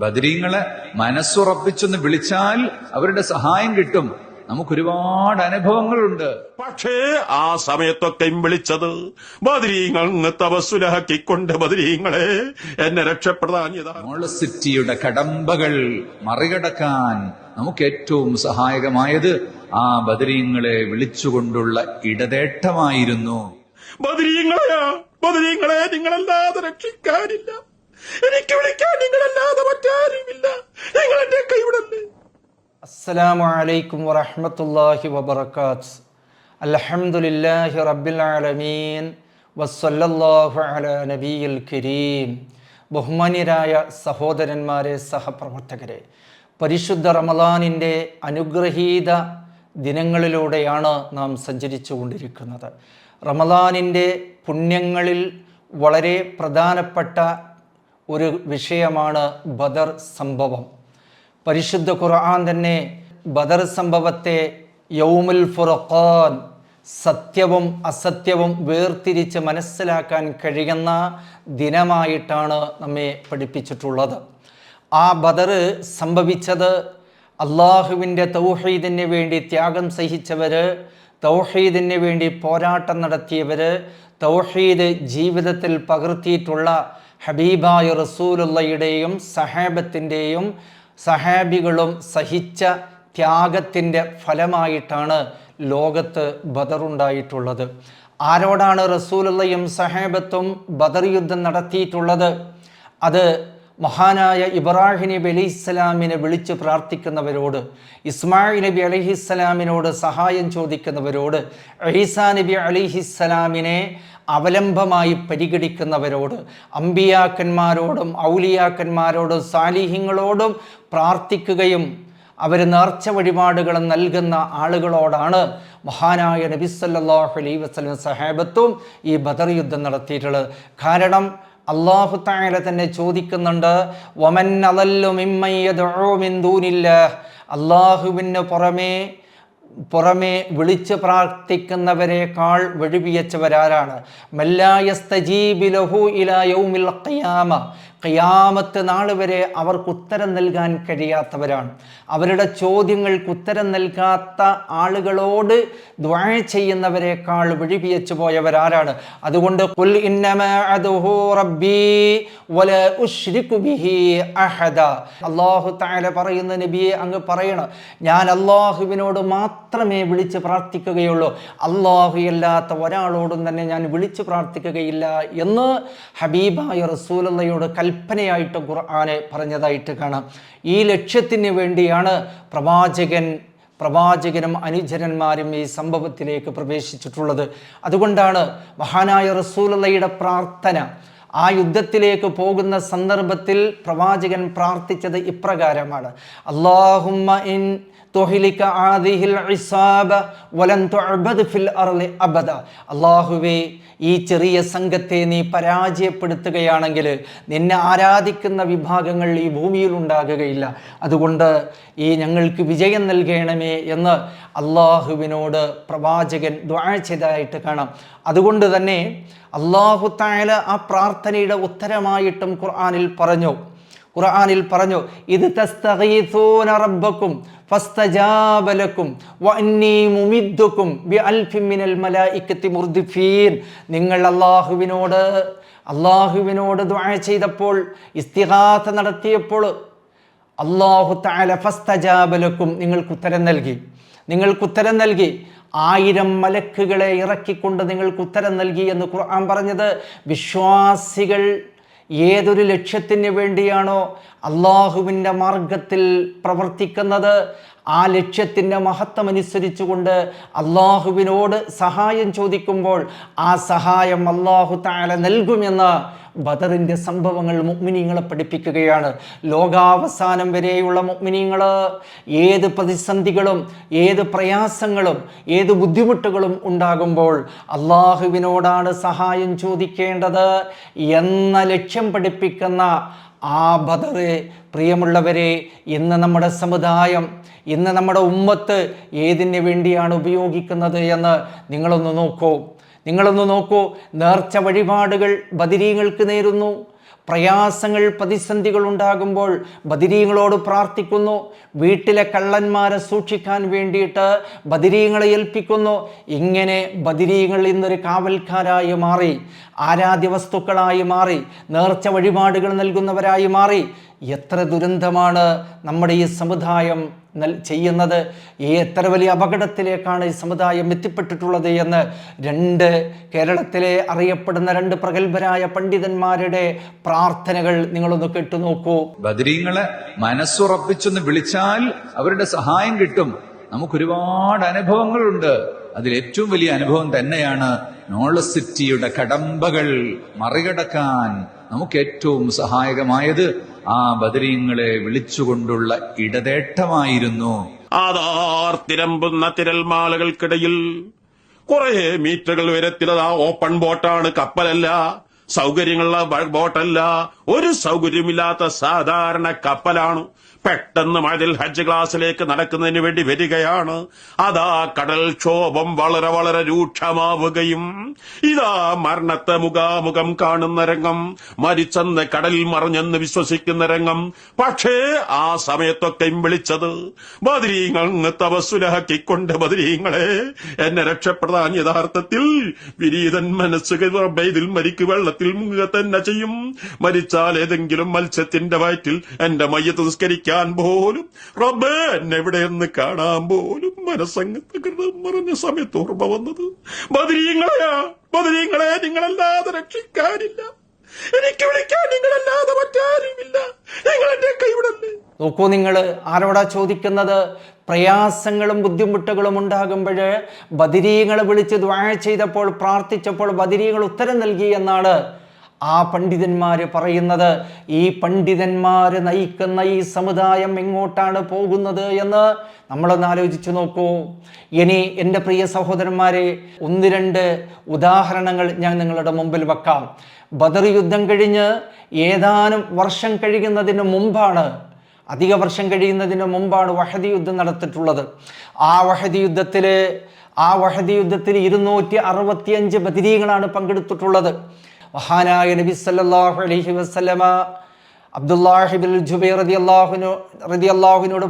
ബദരീങ്ങളെ മനസ്സുറപ്പിച്ചൊന്ന് വിളിച്ചാൽ അവരുടെ സഹായം കിട്ടും. നമുക്ക് ഒരുപാട് അനുഭവങ്ങളുണ്ട്. പക്ഷേ ആ സമയത്തൊക്കെയും വിളിച്ചത് ബദരീങ്ങൾ തപസ്സുലാക്കിക്കൊണ്ട് ബദരീങ്ങളെ എന്നെ രക്ഷപ്പെടാഞ്ഞതാണ് മോളസിറ്റിയുടെ കടമ്പകൾ മറികടക്കാൻ നമുക്ക് ഏറ്റവും സഹായകമായത് ആ ബദരീങ്ങളെ വിളിച്ചുകൊണ്ടുള്ള ഇടതേട്ടമായിരുന്നു. ബദരീങ്ങളെയാ ബദരീങ്ങളെ നിങ്ങളല്ലാതെ രക്ഷിക്കാനില്ല. എനിക്ക് വിളിക്കാൻ നിങ്ങളല്ലാതെ മറ്റാരുമില്ല. നിങ്ങൾ എന്റെ കൈവിടല്ലേ. അസ്സലാമു അലൈക്കും വറഹ്മത്തുള്ളാഹി വബറകാത്ത്. അൽഹംദുലില്ലാഹി റബ്ബിൽ ആലമീൻ. വസ്സല്ലല്ലാഹു അലാ കരീം. ബഹുമാന്യരായ സഹോദരന്മാരെ സഹപ്രവർത്തകരെ പരിശുദ്ധ റമദാനിന്റെ അനുഗ്രഹീത ദിനങ്ങളിലൂടെയാണ് നാം സഞ്ചരിച്ചു കൊണ്ടിരിക്കുന്നത് റമദാനിന്റെ പുണ്യങ്ങളിൽ വളരെ പ്രധാനപ്പെട്ട ഒരു വിഷയമാണ് ബദർ സംഭവം. പരിശുദ്ധ ഖുർആൻ തന്നെ ബദർ സംഭവത്തെ യൗമുൽ ഫുറഖാൻ സത്യവും അസത്യവും വേർതിരിച്ച് മനസ്സിലാക്കാൻ കഴിയുന്ന ദിനമായിട്ടാണ് നമ്മെ പഠിപ്പിച്ചിട്ടുള്ളത്. ആ ബദർ സംഭവിച്ചത് അള്ളാഹുവിന്റെ തൗഹീദിന് വേണ്ടി ത്യാഗം സഹിച്ചവർ തൗഹീദിന് വേണ്ടി പോരാട്ടം നടത്തിയവർ തൗഹീദ് ജീവിതത്തിൽ പകർത്തിയിട്ടുള്ള ഹബീബായ റസൂലുള്ളയുടെയും സഹാബത്തിന്റെയും സഹാബികളും സഹിച്ച ത്യാഗത്തിന്റെ ഫലമായിട്ടാണ് ലോകത്ത് ബദറുണ്ടായിട്ടുള്ളത്. ആരോടാണ് റസൂലുള്ളയും സഹാബത്തും ബദർ യുദ്ധം നടത്തിയിട്ടുള്ളത്? അത് മഹാനായ ഇബ്രാഹിം നബി അലൈഹി ഇസ്ലാമിനെ വിളിച്ച് പ്രാർത്ഥിക്കുന്നവരോട് ഇസ്മായിൽ നബി അലിഹിസ്സലാമിനോട് സഹായം ചോദിക്കുന്നവരോട് ഈസാ നബി അലിഹിസ്സലാമിനെ അവലംബമായി പരിഗണിക്കുന്നവരോട് അമ്പിയാക്കന്മാരോടും ഔലിയാക്കന്മാരോടും സാലിഹ്യങ്ങളോടും പ്രാർത്ഥിക്കുകയും അവർ നേർച്ച വഴിപാടുകൾ നൽകുന്ന ആളുകളോടാണ് മഹാനായ നബിസല്ലാഹു അലൈ വസ്ലം സഹാബത്തും ഈ ബദർ യുദ്ധം നടത്തിയിട്ടുള്ളത്. കാരണം അള്ളാഹു താല തന്നെ ചോദിക്കുന്നുണ്ട് വമൻ അതല്ലു മിമ്മയ്യദൂനില്ല അള്ളാഹുവിന് പുറമേ പുറമേ വിളിച്ച് പ്രാർത്ഥിക്കുന്നവരെക്കാൾ വഴിപിയച്ചവരാരാണ് മല്ലായസ്തജീബിലഹു ഇല യൗമിൽ ഖിയാമ. ഖിയാമത്ത് നാൾ വരെ അവർക്ക് ഉത്തരം നൽകാൻ കഴിയാത്തവരാണ്. അവരുടെ ചോദ്യങ്ങൾക്ക് ഉത്തരം നൽകാത്ത ആളുകളോട് ദ്വാഴ ചെയ്യുന്നവരെക്കാൾ വിഴിപിയച്ചു പോയവരാരാണ്. അതുകൊണ്ട് കുൽ റബ്ബി ബിഹി അഹദ. അല്ലാഹു തആല പറയുന്ന നബിയെ അങ്ങ് പറയണം. ഞാൻ അള്ളാഹുവിനോട് മാത്രമേ വിളിച്ച് പ്രാർത്ഥിക്കുകയുള്ളൂ. അള്ളാഹു അല്ലാത്ത ഒരാളോടും തന്നെ ഞാൻ വിളിച്ച് പ്രാർത്ഥിക്കുകയില്ല എന്ന് ഹബീബായ റസൂലയോട് കൽപ്പനയായിട്ട് ഖുർആനെ പറഞ്ഞതായിട്ട് കാണാം. ഈ ലക്ഷ്യത്തിന് വേണ്ടിയാണ് പ്രവാചകൻ പ്രവാചകനും അനുചരന്മാരും ഈ സംഭവത്തിലേക്ക് പ്രവേശിച്ചിട്ടുള്ളത്. അതുകൊണ്ടാണ് മഹാനായ റസൂലയുടെ പ്രാർത്ഥന ആ യുദ്ധത്തിലേക്ക് പോകുന്ന സന്ദർഭത്തിൽ പ്രവാചകൻ പ്രാർത്ഥിച്ചത് ഇപ്രകാരമാണ്. അള്ളാഹുമ്മ ഇൻ തുഹിലിക ആദിഹിൽ ഫിൽ അബദ. അള്ളാഹുവേ ഈ ചെറിയ സംഘത്തെ നീ പരാജയപ്പെടുത്തുകയാണെങ്കിൽ നിന്നെ ആരാധിക്കുന്ന വിഭാഗങ്ങൾ ഈ ഭൂമിയിൽ ഉണ്ടാകുകയില്ല. അതുകൊണ്ട് ഈ ഞങ്ങൾക്ക് വിജയം നൽകണമേ എന്ന് അള്ളാഹുവിനോട് പ്രവാചകൻ ദ്വാഴ്ചതായിട്ട് ചെയ്തതായിട്ട് കാണാം. അതുകൊണ്ട് തന്നെ അള്ളാഹു തായാല ആ പ്രാർത്ഥനയുടെ ഉത്തരമായിട്ടും ഖുർആാനിൽ പറഞ്ഞു. ഖുർആനിൽ പറഞ്ഞു ഇത് റബ്ബക്കും നിങ്ങൾ അള്ളാഹുവിനോട് അള്ളാഹുവിനോട് ദുആ ചെയ്തപ്പോൾ ഇസ്തിഹാത്ത നടത്തിയപ്പോൾ അള്ളാഹു താല ഫസ്തജാബലക്കും നിങ്ങൾക്ക് ഉത്തരം നൽകി. നിങ്ങൾക്ക് ഉത്തരം നൽകി. ആയിരം മലക്കുകളെ ഇറക്കിക്കൊണ്ട് നിങ്ങൾക്ക് ഉത്തരം നൽകി എന്ന് ഖുർആൻ പറഞ്ഞത് വിശ്വാസികൾ ഏതൊരു ലക്ഷ്യത്തിന് വേണ്ടിയാണോ അള്ളാഹുവിന്റെ മാർഗത്തിൽ പ്രവർത്തിക്കുന്നത്? ആ ലക്ഷ്യത്തിന്റെ മഹത്വം അനുസരിച്ചുകൊണ്ട് അള്ളാഹുവിനോട് സഹായം ചോദിക്കുമ്പോൾ ആ സഹായം അള്ളാഹു താല നൽകുമെന്ന് ബദറിന്റെ സംഭവങ്ങൾ മുഗ്മിനീങ്ങളെ പഠിപ്പിക്കുകയാണ്. ലോകാവസാനം വരെയുള്ള മുഗ്മിനീങ്ങൾ ഏത് പ്രതിസന്ധികളും ഏത് പ്രയാസങ്ങളും ഏത് ബുദ്ധിമുട്ടുകളും ഉണ്ടാകുമ്പോൾ അള്ളാഹുവിനോടാണ് സഹായം ചോദിക്കേണ്ടത് എന്ന ലക്ഷ്യം പഠിപ്പിക്കുന്ന ആ ബദറെ പ്രിയമുള്ളവരെ ഇന്ന് നമ്മുടെ സമുദായം ഇന്ന് നമ്മുടെ ഉമ്മത്ത് ഏതിന് വേണ്ടിയാണ് ഉപയോഗിക്കുന്നത് എന്ന് നിങ്ങളൊന്ന് നോക്കൂ. നിങ്ങളൊന്ന് നോക്കൂ നേർച്ച വഴിപാടുകൾ ബദിരീങ്ങൾക്ക് നേരുന്നു. പ്രയാസങ്ങൾ പ്രതിസന്ധികൾ ഉണ്ടാകുമ്പോൾ ബദിരീങ്ങളോട് പ്രാർത്ഥിക്കുന്നു. വീട്ടിലെ കള്ളന്മാരെ സൂക്ഷിക്കാൻ വേണ്ടിയിട്ട് ബദിരീങ്ങളെ ഏൽപ്പിക്കുന്നു. ഇങ്ങനെ ബദിരീങ്ങൾ ഇന്നൊരു കാവൽക്കാരായി മാറി ആരാധ്യ വസ്തുക്കളായി മാറി നേർച്ച വഴിപാടുകൾ നൽകുന്നവരായി മാറി. എത്ര ദുരന്തമാണ് നമ്മുടെ ഈ സമുദായം ചെയ്യുന്നത് എത്ര വലിയ അപകടത്തിലേക്കാണ് ഈ സമുദായം എത്തിപ്പെട്ടിട്ടുള്ളത് എന്ന് രണ്ട് കേരളത്തിലെ അറിയപ്പെടുന്ന രണ്ട് പ്രഗത്ഭരായ പണ്ഡിതന്മാരുടെ പ്രാർത്ഥനകൾ നിങ്ങളൊന്ന് കേട്ടുനോക്കൂ ബദരീങ്ങളെ മനസ്സുറപ്പിച്ചൊന്ന് വിളിച്ചാൽ അവരുടെ സഹായം കിട്ടും. നമുക്ക് ഒരുപാട് അനുഭവങ്ങളുണ്ട്. അതിൽ ഏറ്റവും വലിയ അനുഭവം തന്നെയാണ് നോളസിറ്റിയുടെ കടമ്പകൾ മറികടക്കാൻ നമുക്ക് ഏറ്റവും സഹായകമായത് ആ ബദരീങ്ങളെ വിളിച്ചുകൊണ്ടുള്ള ഇടതേട്ടമായിരുന്നു. ആദാർത്തിരമ്പുന്ന തിരൽമാലകൾക്കിടയിൽ കുറെ മീറ്ററുകൾ ഉയരത്തിലതാ ഓപ്പൺ ബോട്ടാണ് കപ്പലല്ല സൗകര്യങ്ങളുള്ള ബോട്ടല്ല ഒരു സൗകര്യമില്ലാത്ത സാധാരണ കപ്പലാണ്. പെട്ടെന്ന് മതിൽ ഹജ്ജ് ക്ലാസ്സിലേക്ക് നടക്കുന്നതിന് വേണ്ടി വരികയാണ്. അതാ കടൽക്ഷോഭം വളരെ വളരെ രൂക്ഷമാവുകയും ഇതാ മരണത്തെ മുഖാമുഖം കാണുന്ന രംഗം മരിച്ചെന്ന് കടലിൽ മറിഞ്ഞെന്ന് വിശ്വസിക്കുന്ന രംഗം. പക്ഷേ ആ സമയത്തൊക്കെയും വിളിച്ചത് ബദരീങ്ങൾ തപസ്സുലാക്കിക്കൊണ്ട് ബദരീങ്ങളെ എന്നെ രക്ഷപ്പെടാൻ യഥാർത്ഥത്തിൽ വിരീതൻ മനസ്സുകൾ ഇതിൽ മരിക്കു വെള്ളത്തിൽ മുങ്ങുക തന്നെ ചെയ്യും. മരിച്ചാൽ ഏതെങ്കിലും മത്സ്യത്തിന്റെ വയറ്റിൽ എന്റെ മയ്യത്ത് നിസ്കരിക്കാൻ പോലും റബ്ബ് എന്നെവിടെ എന്ന് കാണാൻ പോലും മനസ്സങ്ങ് തകൃതം മറഞ്ഞ സമയത്ത് ഓർമ്മ വന്നത്. ബദരീങ്ങളെയാ ബദരീങ്ങളെ നിങ്ങളല്ലാതെ രക്ഷിക്കാനില്ല. എനിക്ക് വിളിക്കാൻ നിങ്ങളല്ലാതെ മറ്റാരുമില്ല. നിങ്ങൾ എന്റെ കൈവിടല്ലേ? നോക്കൂ നിങ്ങൾ ആരോടാ ചോദിക്കുന്നത്? പ്രയാസങ്ങളും ബുദ്ധിമുട്ടുകളും ഉണ്ടാകുമ്പോൾ ബദിരീങ്ങളെ വിളിച്ച് ദ്വാഴ ചെയ്തപ്പോൾ പ്രാർത്ഥിച്ചപ്പോൾ ബദിരീങ്ങൾ ഉത്തരം നൽകി എന്നാണ് ആ പണ്ഡിതന്മാർ പറയുന്നത് ഈ പണ്ഡിതന്മാർ നയിക്കുന്ന ഈ സമുദായം എങ്ങോട്ടാണ് പോകുന്നത് എന്ന് നമ്മളൊന്ന് ആലോചിച്ചു നോക്കൂ. ഇനി എന്റെ പ്രിയ സഹോദരന്മാരെ ഒന്ന് രണ്ട് ഉദാഹരണങ്ങൾ ഞാൻ നിങ്ങളുടെ മുമ്പിൽ വെക്കാം. ബദർ യുദ്ധം കഴിഞ്ഞ് ഏതാനും വർഷം കഴിയുന്നതിന് മുമ്പാണ് അധിക വർഷം കഴിയുന്നതിന് മുമ്പാണ് വഹദി യുദ്ധം നടത്തിയിട്ടുള്ളത് ആ വഹദി യുദ്ധത്തിൽ ആ വഹദി യുദ്ധത്തിൽ ഇരുന്നൂറ്റി അറുപത്തിയഞ്ച് ബദിരീകളാണ് പങ്കെടുത്തിട്ടുള്ളത്. മഹാനായ നബി സല്ലല്ലാഹു അലൈഹി വസല്ലമ അബ്ദുല്ലാഹിബിൻ ജുബൈർ റതി അള്ളാഹുനു റതി അള്ളാഹുവിനോട്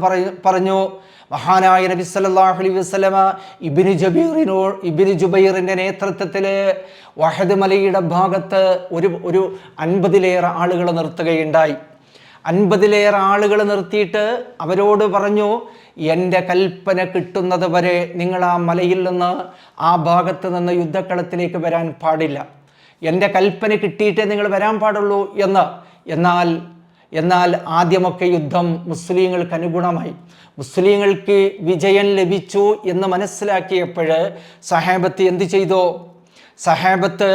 പറഞ്ഞു മഹാനായ നബി സല്ലല്ലാഹു അലൈഹി വസല്ലമ ഇബിന് ജബീറിനോ ഇബിന് ജുബൈറിന്റെ നേതൃത്വത്തിൽ വഹദ് മലയുടെ ഭാഗത്ത് ഒരു ഒരു അൻപതിലേറെ ആളുകൾ നിർത്തുകയുണ്ടായി. അൻപതിലേറെ ആളുകൾ നിർത്തിയിട്ട് അവരോട് പറഞ്ഞു എന്റെ കൽപ്പന കിട്ടുന്നത് വരെ നിങ്ങൾ ആ മലയിൽ നിന്ന് ആ ഭാഗത്ത് നിന്ന് യുദ്ധക്കളത്തിലേക്ക് വരാൻ പാടില്ല. എന്റെ കൽപ്പന കിട്ടിയിട്ടേ നിങ്ങൾ വരാൻ പാടുള്ളൂ എന്ന്. എന്നാൽ എന്നാൽ ആദ്യമൊക്കെ യുദ്ധം മുസ്ലിങ്ങൾക്ക് അനുഗുണമായി. മുസ്ലിങ്ങൾക്ക് വിജയം ലഭിച്ചു എന്ന് മനസ്സിലാക്കിയപ്പോൾ സഹാബത്ത് എന്ത് ചെയ്തു? സഹാബത്ത്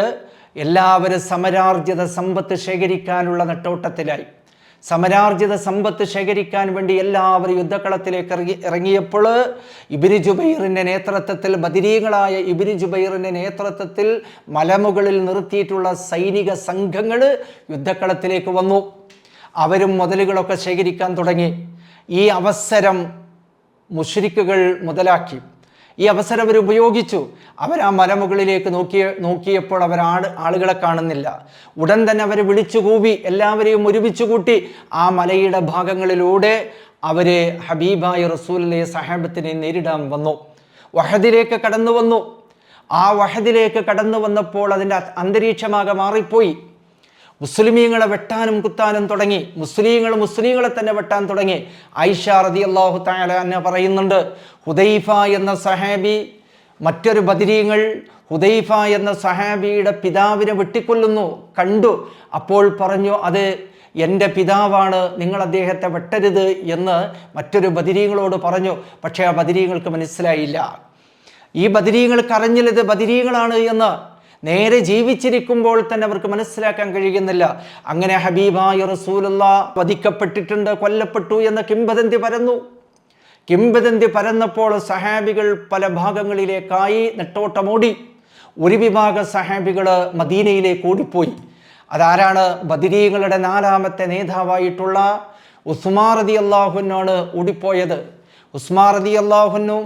എല്ലാവരും സമരാർജിത സമ്പത്ത് ശേഖരിക്കാനുള്ള നെട്ടോട്ടത്തിലായി. സമരാർജിത സമ്പത്ത് ശേഖരിക്കാൻ വേണ്ടി എല്ലാവരും യുദ്ധക്കളത്തിലേക്ക് ഇറങ്ങി ഇറങ്ങിയപ്പോൾ ഇബിരി ജുബൈറിന്റെ നേതൃത്വത്തിൽ ബദിരീകളായ ഇബിരി ജുബൈറിന്റെ നേതൃത്വത്തിൽ മലമുകളിൽ നിർത്തിയിട്ടുള്ള സൈനിക സംഘങ്ങൾ യുദ്ധക്കളത്തിലേക്ക് വന്നു. അവരും മുതലുകളൊക്കെ ശേഖരിക്കാൻ തുടങ്ങി. ഈ അവസരം മുഷരിക്കുകൾ മുതലാക്കി. ഈ അവസരം അവർ ഉപയോഗിച്ചു. അവർ ആ മലമുകളിലേക്ക് നോക്കിയ നോക്കിയപ്പോൾ അവർ ആൾ ആളുകളെ കാണുന്നില്ല. ഉടൻ തന്നെ അവർ വിളിച്ചുകൂവി എല്ലാവരെയും ഒരുമിച്ച് കൂട്ടി ആ മലയുടെ ഭാഗങ്ങളിലൂടെ അവർ ഹബീബായ റസൂലിലെ സഹാബത്തിനെ നേരിടാൻ വന്നു. വഹദിലേക്ക് കടന്നു വന്നു. ആ വഹദിലേക്ക് കടന്നു വന്നപ്പോൾ അതിന്റെ അന്തരീക്ഷമാകെ മാറിപ്പോയി. മുസ്ലിമീങ്ങളെ വെട്ടാനും കുത്താനും തുടങ്ങി. മുസ്ലിങ്ങൾ മുസ്ലിങ്ങളെ തന്നെ വെട്ടാൻ തുടങ്ങി. ഐഷ റതി അള്ളാഹു താല എന്നെ പറയുന്നുണ്ട് ഹുദൈഫ എന്ന സഹാബി മറ്റൊരു ബദിരീങ്ങൾ ഹുദൈഫ എന്ന സഹാബിയുടെ പിതാവിനെ വെട്ടിക്കൊല്ലുന്നു. കണ്ടു. അപ്പോൾ പറഞ്ഞു അത് എന്റെ പിതാവാണ് നിങ്ങൾ അദ്ദേഹത്തെ വെട്ടരുത് എന്ന് മറ്റൊരു ബദിരീങ്ങളോട് പറഞ്ഞു. പക്ഷേ ആ ബദിരീങ്ങൾക്ക് മനസ്സിലായില്ല. ഈ ബദിരീങ്ങൾക്ക് അറിഞ്ഞില്ല ഇത് ബദിരീങ്ങളാണ് എന്ന് നേരെ ജീവിച്ചിരിക്കുമ്പോൾ തന്നെ അവർക്ക് മനസ്സിലാക്കാൻ കഴിയുന്നില്ല. അങ്ങനെ ഹബീബായ റസൂലുള്ള വധിക്കപ്പെട്ടിട്ടുണ്ട് കൊല്ലപ്പെട്ടു എന്ന കിംബദന്തി പരന്നു. കിംബദന്തി പരന്നപ്പോൾ സഹാബികൾ പല ഭാഗങ്ങളിലേക്കായി നെട്ടോട്ടമോടി. ഒരു വിഭാഗ സഹാബികൾ മദീനയിലേക്ക് ഓടിപ്പോയി. അതാരാണ് ബദിരീകളുടെ നാലാമത്തെ നേതാവായിട്ടുള്ള ഉസ്മാർ റതി അള്ളാഹുനാണ് ഓടിപ്പോയത്. ഉസ്മാർ അള്ളാഹുനും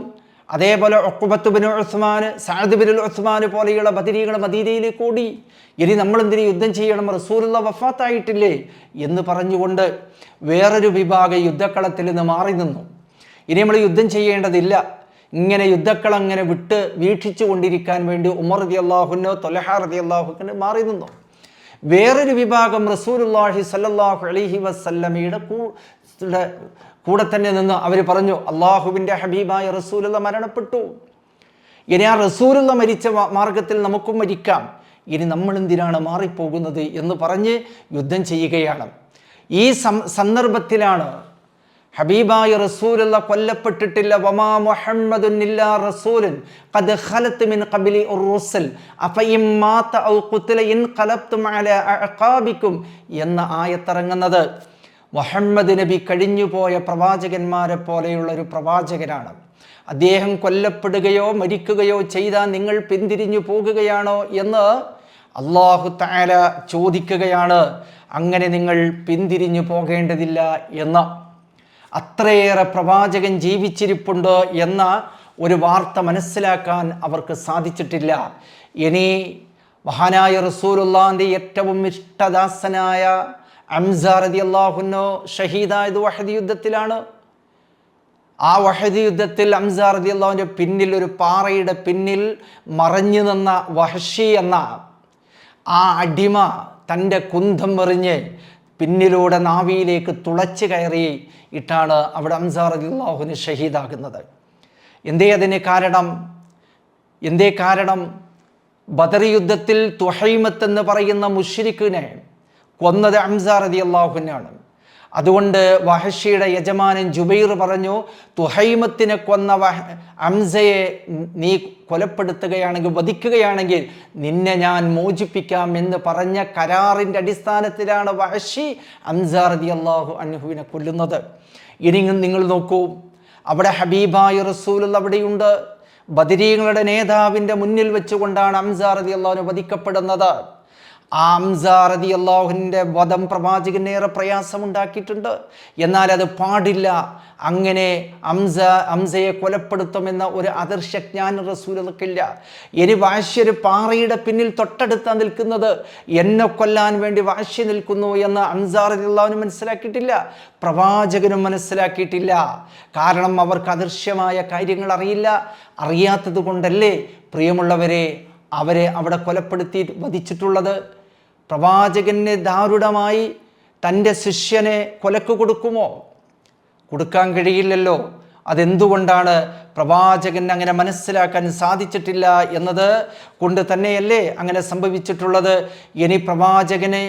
അതേപോലെ ഒക്കുബത്തുബിൻ ഉസ്മാൻ സാദുബിൻ ഉസ്മാൻ പോലെയുള്ള ബദിരികൾ മദീനയിലേക്ക് ഓടി. ഇനി നമ്മൾ എന്തിനു യുദ്ധം ചെയ്യണം? റസൂലുള്ള വഫാത്തായിട്ടില്ലേ? എന്ന് പറഞ്ഞുകൊണ്ട് വേറൊരു വിഭാഗം യുദ്ധക്കളത്തിൽ നിന്ന് മാറി നിന്നു. ഇനി നമ്മൾ യുദ്ധം ചെയ്യേണ്ടതില്ല. ഇങ്ങനെ യുദ്ധക്കളം അങ്ങനെ വിട്ട് വീക്ഷിച്ചു കൊണ്ടിരിക്കാൻ വേണ്ടി ഉമർ റതി അള്ളാഹുനോ തൊലഹ റതി അള്ളാഹുക്കിന് മാറി നിന്നു. വേറൊരു വിഭാഗം റസൂലുള്ളാഹി സല്ലല്ലാഹു അലൈഹി വസല്ലമയുടെ കൂടെ തന്നെ നിന്ന് അവർ പറഞ്ഞു അള്ളാഹുവിന്റെ ഹബീബായ റസൂലുള്ള മരണപ്പെട്ടു. ഇനി ആ റസൂലുള്ള മരിച്ച മാർഗത്തിൽ നമുക്കും മരിക്കാം. ഇനി നമ്മൾ എന്തിനാണ് മാറിപ്പോകുന്നത്? എന്ന് പറഞ്ഞ് യുദ്ധം ചെയ്യുകയാണ്. ഈ സന്ദർഭത്തിലാണ് ഹബീബായ റസൂലുള്ള കൊല്ലപ്പെട്ടിട്ടില്ല. വമാ മുഹമ്മദുൻ ഇല്ലാ റസൂലുൻ ഖദ് ഖലത്ത് മിൻ ഖബലി ഉർറുസൽ അഫഇം മാത ഔ ഖുതില ഇൻ ഖലബ്തും അല അഖാബിക്കും എന്ന ആയത്തിറങ്ങുന്നത് മുഹമ്മദ് നബി കഴിഞ്ഞുപോയ പ്രവാചകന്മാരെ പോലെയുള്ള ഒരു പ്രവാചകനാണ്. അദ്ദേഹം കൊല്ലപ്പെടുകയോ മരിക്കുകയോ ചെയ്താൽ നിങ്ങൾ പിന്തിരിഞ്ഞു പോകുകയാണോ എന്ന് അള്ളാഹു താല ചോദിക്കുകയാണ്. അങ്ങനെ നിങ്ങൾ പിന്തിരിഞ്ഞു പോകേണ്ടതില്ല എന്ന്. അത്രയേറെ പ്രവാചകൻ ജീവിച്ചിരിപ്പുണ്ട് എന്ന ഒരു വാർത്ത മനസ്സിലാക്കാൻ അവർക്ക് സാധിച്ചിട്ടില്ല. ഇനി മഹാനായ റസൂലുള്ളാന്റെ ഏറ്റവും ഇഷ്ടദാസനായ അംസാർ റതി അള്ളാഹുനോ ഷഹീദായത് വഹദി യുദ്ധത്തിലാണ്. ആ വഹദി യുദ്ധത്തിൽ അംസാർ റതി അള്ളാഹുവിന്റെ പിന്നിൽ ഒരു പാറയുടെ പിന്നിൽ മറഞ്ഞു നിന്ന വഹഷി എന്ന ആ അടിമ തന്റെ കുന്തം എറിഞ്ഞ് പിന്നിലൂടെ നാവിയിലേക്ക് തുളച്ച് കയറി ഇട്ടാണ് അവിടെ അംസാർ അള്ളാഹുവിന് ഷഹീദാകുന്നത് എന്തേ അതിന് കാരണം? എന്തേ കാരണം? ബദർ യുദ്ധത്തിൽ തുഹൈമത്ത് എന്ന് പറയുന്ന മുഷ്രിഖിനെ കൊന്നത് അംസാർ അതി അള്ളാഹുവിനാണ് അതുകൊണ്ട് വഹഷിയുടെ യജമാനൻ ജുബൈർ പറഞ്ഞു തുഹൈമത്തിനെ കൊന്ന വഹ അംസയെ നീ കൊലപ്പെടുത്തുകയാണെങ്കിൽ വധിക്കുകയാണെങ്കിൽ നിന്നെ ഞാൻ മോചിപ്പിക്കാം എന്ന് പറഞ്ഞ കരാറിന്റെ അടിസ്ഥാനത്തിലാണ് വഹഷി അംസാർ അതി അള്ളാഹു അൻഹുവിനെ കൊല്ലുന്നത്. ഇനി നിങ്ങൾ നോക്കൂ അവിടെ ഹബീബായ റസൂൽ അവിടെയുണ്ട്. ബദരീങ്ങളുടെ നേതാവിന്റെ മുന്നിൽ വെച്ചുകൊണ്ടാണ് അംസാർ അതി അള്ളാഹുനെ വധിക്കപ്പെടുന്നത്. ആ അംസാർ റതി അള്ളാഹുവിന്റെ വധം പ്രവാചകനേറെ പ്രയാസമുണ്ടാക്കിയിട്ടുണ്ട്. എന്നാൽ അത് പാടില്ല. അങ്ങനെ അംസ അംസയെ കൊലപ്പെടുത്തുമെന്ന ഒരു അദർശജ്ഞാന റസൂലർക്കില്ല ഇനി വാശ്യര് പാറയുടെ പിന്നിൽ തൊട്ടടുത്താ നിൽക്കുന്നത് എന്നെ കൊല്ലാൻ വേണ്ടി വാശ്യ നിൽക്കുന്നു എന്ന് അംസാർ റതി അള്ളാഹുവിന് മനസ്സിലാക്കിയിട്ടില്ല. പ്രവാചകനും മനസ്സിലാക്കിയിട്ടില്ല. കാരണം അവർക്ക് അദൃശ്യമായ കാര്യങ്ങൾ അറിയില്ല. അറിയാത്തത് കൊണ്ടല്ലേ പ്രിയമുള്ളവരെ അവരെ അവിടെ കൊലപ്പെടുത്തി വധിച്ചിട്ടുള്ളത്. പ്രവാചകന് ദാരുണമായി തന്റെ ശിഷ്യനെ കൊലക്ക് കൊടുക്കുമോ? കൊടുക്കാൻ കഴിയില്ലല്ലോ. അതെന്തുകൊണ്ടാണ് പ്രവാചകൻ അങ്ങനെ മനസ്സിലാക്കാൻ സാധിച്ചിട്ടില്ല എന്നത് കൊണ്ട് തന്നെയല്ലേ അങ്ങനെ സംഭവിച്ചിട്ടുള്ളത്? ഇനി പ്രവാചകനെ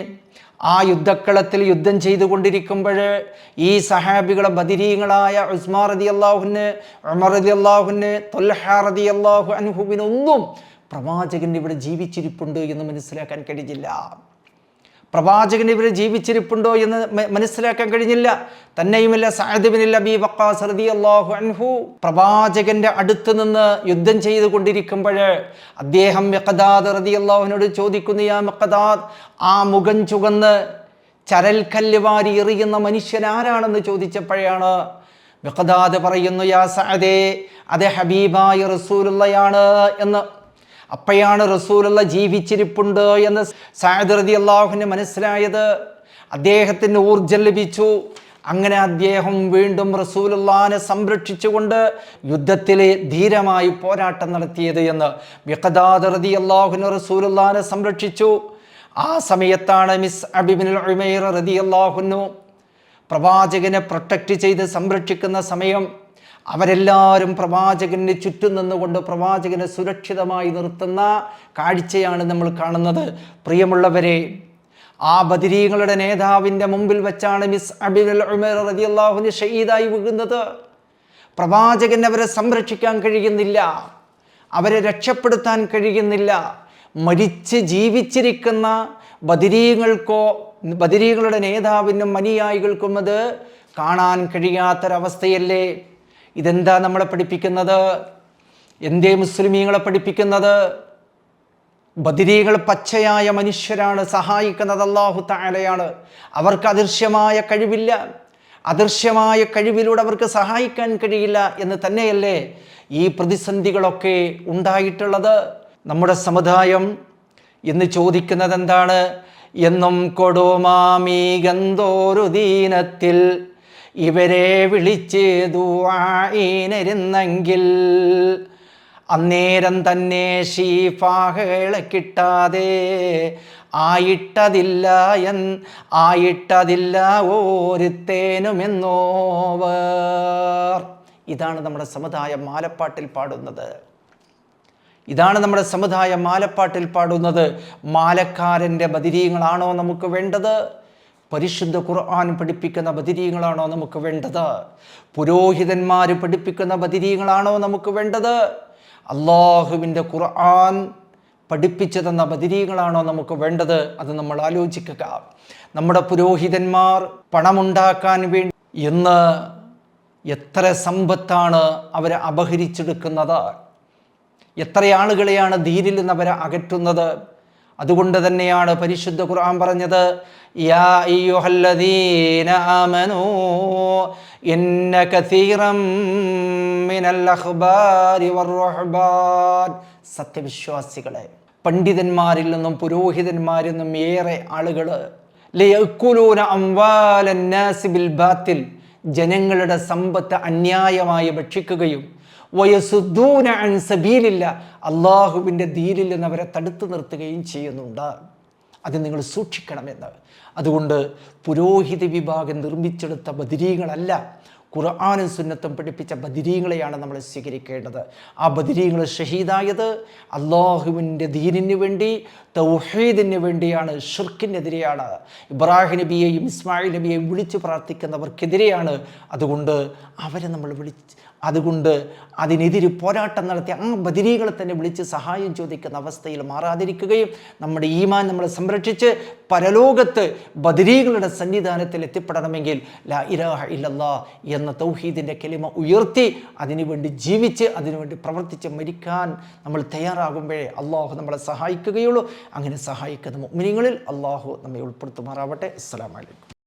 ആ യുദ്ധക്കളത്തിൽ യുദ്ധം ചെയ്തുകൊണ്ടിരിക്കുമ്പോൾ ഈ സഹാബികളെ ബദിരീങ്ങളായ ഉസ്മാർ റതി അള്ളാഹുന് ഉമർ റതി അള്ളാഹുന് തൊൽഹ റതി അള്ളാഹു അനുഹുവിനൊന്നും പ്രവാചകൻ ഇവിടെ ജീവിച്ചിരിപ്പുണ്ട് എന്ന് മനസ്സിലാക്കാൻ കഴിഞ്ഞില്ല. പ്രവാചകൻ ഇവർ ജീവിച്ചിരിപ്പുണ്ടോ എന്ന് മനസ്സിലാക്കാൻ കഴിഞ്ഞില്ല. തന്നെയുമല്ല വക്കാസ് റളിയല്ലാഹു അൻഹു പ്രവാചകന്റെ അടുത്ത് നിന്ന് യുദ്ധം ചെയ്തു കൊണ്ടിരിക്കുമ്പോൾ അദ്ദേഹം മെക്കദാദ് റതിയല്ലാഹുവിനോട് ചോദിക്കുന്നു യാ മെക്കദാദ് ആ മുഖം ചരൽ ചരൽക്കല്ല് വാരി എറിയുന്ന മനുഷ്യൻ ആരാണെന്ന് ചോദിച്ചപ്പോഴാണ് മെക്കദാദ് പറയുന്നു യാ സഅദേ അത് ഹബീബായ റസൂലുള്ളയാണ് എന്ന്. അപ്പോഴാണ് റസൂലുള്ള ജീവിച്ചിരിപ്പുണ്ട് എന്ന് സാദർദി അള്ളാഹുവിന് മനസ്സിലായത്. അദ്ദേഹത്തിന് ഊർജം ലഭിച്ചു. അങ്ങനെ അദ്ദേഹം വീണ്ടും റസൂലുള്ളാനെ സംരക്ഷിച്ചുകൊണ്ട് യുദ്ധത്തിലെ ധീരമായി പോരാട്ടം നടത്തിയത് എന്ന് മിഖദാദർദി റതി അള്ളാഹുവിന് റസൂലുള്ളാനെ സംരക്ഷിച്ചു. ആ സമയത്താണ് മിസ് അബിബിൻ ഉമൈർ റതി അള്ളാഹുനു പ്രവാചകനെ പ്രൊട്ടക്റ്റ് ചെയ്ത് സംരക്ഷിക്കുന്ന സമയം. അവരെല്ലാവരും പ്രവാചകനെ ചുറ്റും നിന്നുകൊണ്ട് പ്രവാചകനെ സുരക്ഷിതമായി നിർത്തുന്ന കാഴ്ചയാണ് നമ്മൾ കാണുന്നത്. പ്രിയമുള്ളവരെ ആ ബദിരീങ്ങളുടെ നേതാവിന്റെ മുമ്പിൽ വെച്ചാണ് മിസ് അബിൽ ഉമർ ഷെയ്ദായി ഷഹീദായി വീഴുന്നത്. പ്രവാചകൻ അവരെ സംരക്ഷിക്കാൻ കഴിയുന്നില്ല അവരെ രക്ഷപ്പെടുത്താൻ കഴിയുന്നില്ല. മരിച്ച് ജീവിച്ചിരിക്കുന്ന ബദിരീകൾക്കോ ബദിരീകളുടെ നേതാവിനും അനുയായികൾക്കും അത് കാണാൻ കഴിയാത്തൊരവസ്ഥയല്ലേ? ഇതെന്താ നമ്മളെ പഠിപ്പിക്കുന്നത്? എന്തേ മുസ്ലിമീങ്ങളെ പഠിപ്പിക്കുന്നത്? ബദിരീകൾ പച്ചയായ മനുഷ്യരാണ് സഹായിക്കുന്നത് അള്ളാഹു താലയാണ് അവർക്ക് അദൃശ്യമായ കഴിവില്ല. അദൃശ്യമായ കഴിവിലൂടെ അവർക്ക് സഹായിക്കാൻ കഴിയില്ല എന്ന് തന്നെയല്ലേ ഈ പ്രതിസന്ധികളൊക്കെ ഉണ്ടായിട്ടുള്ളത്? നമ്മുടെ സമുദായം എന്ന് ചോദിക്കുന്നത് എന്താണ് എന്നും കൊടുമാമീ ഗന്തോരു ദീനത്തിൽ ഇവരെ വിളിച്ച് ദുവായിനെരുന്നെങ്കിൽ അന്നേരം തന്നെ ഷീഫാഹകളെ കിട്ടാതെ ആയിട്ടതില്ല എൻ ആയിട്ടതില്ല ഓരുത്തേനുമെന്നോവർ. ഇതാണ് നമ്മുടെ സമുദായം മാലപ്പാട്ടിൽ പാടുന്നത്. ഇതാണ് നമ്മുടെ സമുദായം മാലപ്പാട്ടിൽ പാടുന്നത്. മാലക്കാരന്റെ ബദിരീങ്ങളാണോ നമുക്ക് വേണ്ടത്? പരിശുദ്ധ ഖുർആൻ പഠിപ്പിക്കുന്ന ബദിരീങ്ങളാണോ നമുക്ക് വേണ്ടത്? പുരോഹിതന്മാർ പഠിപ്പിക്കുന്ന ബദിരീങ്ങളാണോ നമുക്ക് വേണ്ടത്? അള്ളാഹുവിന്റെ ഖുർആൻ പഠിപ്പിച്ചു തന്ന ബദിരീങ്ങളാണോ നമുക്ക് വേണ്ടത്? അത് നമ്മൾ ആലോചിക്കുക. നമ്മുടെ പുരോഹിതന്മാർ പണമുണ്ടാക്കാൻ വേണ്ടി ഇന്ന് എത്ര സമ്പത്താണ് അവർ അപഹരിച്ചെടുക്കുന്നത്? എത്ര ആളുകളെയാണ് ധീരിൽ നിന്ന് അവരെ അകറ്റുന്നത്? അതുകൊണ്ട് തന്നെയാണ് പരിശുദ്ധ ഖുർആൻ പറഞ്ഞത് യാ അയ്യുഹല്ലദീന ആമനൂ ഇന്ന കസീറം മിനൽ സത്യവിശ്വാസികളെ പണ്ഡിതന്മാരിൽ നിന്നും പുരോഹിതന്മാരിൽ നിന്നും ഏറെ ആളുകൾ ജനങ്ങളുടെ സമ്പത്ത് അന്യായമായി ഭക്ഷിക്കുകയും വയസുദ്ദൂന അൻ സബീലില്ല. അള്ളാഹുവിന്റെ ദീനിൽ നിന്ന് അവരെ തടുത്തു നിർത്തുകയും ചെയ്യുന്നുണ്ട്. അത് നിങ്ങൾ സൂക്ഷിക്കണമെന്ന് അതുകൊണ്ട് പുരോഹിത വിഭാഗം നിർമ്മിച്ചെടുത്ത ബദിരീകളല്ല ഖുർആാനും സുന്നത്തും പഠിപ്പിച്ച ബദിരീങ്ങളെയാണ് നമ്മൾ സ്വീകരിക്കേണ്ടത്. ആ ബദിരീങ്ങൾ ഷഹീദായത് അള്ളാഹുവിന്റെ ദീനിന് വേണ്ടി തൗഹീദിന് വേണ്ടിയാണ് ഷിർക്കിനെതിരെയാണ് ഇബ്രാഹിം നബിയെയും ഇസ്മായിൽ നബിയെയും വിളിച്ചു പ്രാർത്ഥിക്കുന്നവർക്കെതിരെയാണ്. അതുകൊണ്ട് അവരെ നമ്മൾ വിളിച്ച് അതുകൊണ്ട് അതിനെതിരെ പോരാട്ടം നടത്തി ആ ബദിരീകളെ തന്നെ വിളിച്ച് സഹായം ചോദിക്കുന്ന അവസ്ഥയിൽ മാറാതിരിക്കുകയും നമ്മുടെ ഈമാൻ നമ്മളെ സംരക്ഷിച്ച് പരലോകത്ത് ബദിരീകളുടെ സന്നിധാനത്തിൽ എത്തിപ്പെടണമെങ്കിൽ ലാ ഇരാഹ ഇല്ലല്ലാ എന്ന തൗഹീദിന്റെ കെലിമ ഉയർത്തി അതിനുവേണ്ടി ജീവിച്ച് അതിനുവേണ്ടി പ്രവർത്തിച്ച് മരിക്കാൻ നമ്മൾ തയ്യാറാകുമ്പോഴേ അള്ളാഹു നമ്മളെ സഹായിക്കുകയുള്ളൂ. അങ്ങനെ സഹായിക്കുന്ന മിനിങ്ങളിൽ അള്ളാഹു നമ്മെ ഉൾപ്പെടുത്തുമാറാവട്ടെ. അസ്സലാമു അലൈക്കും.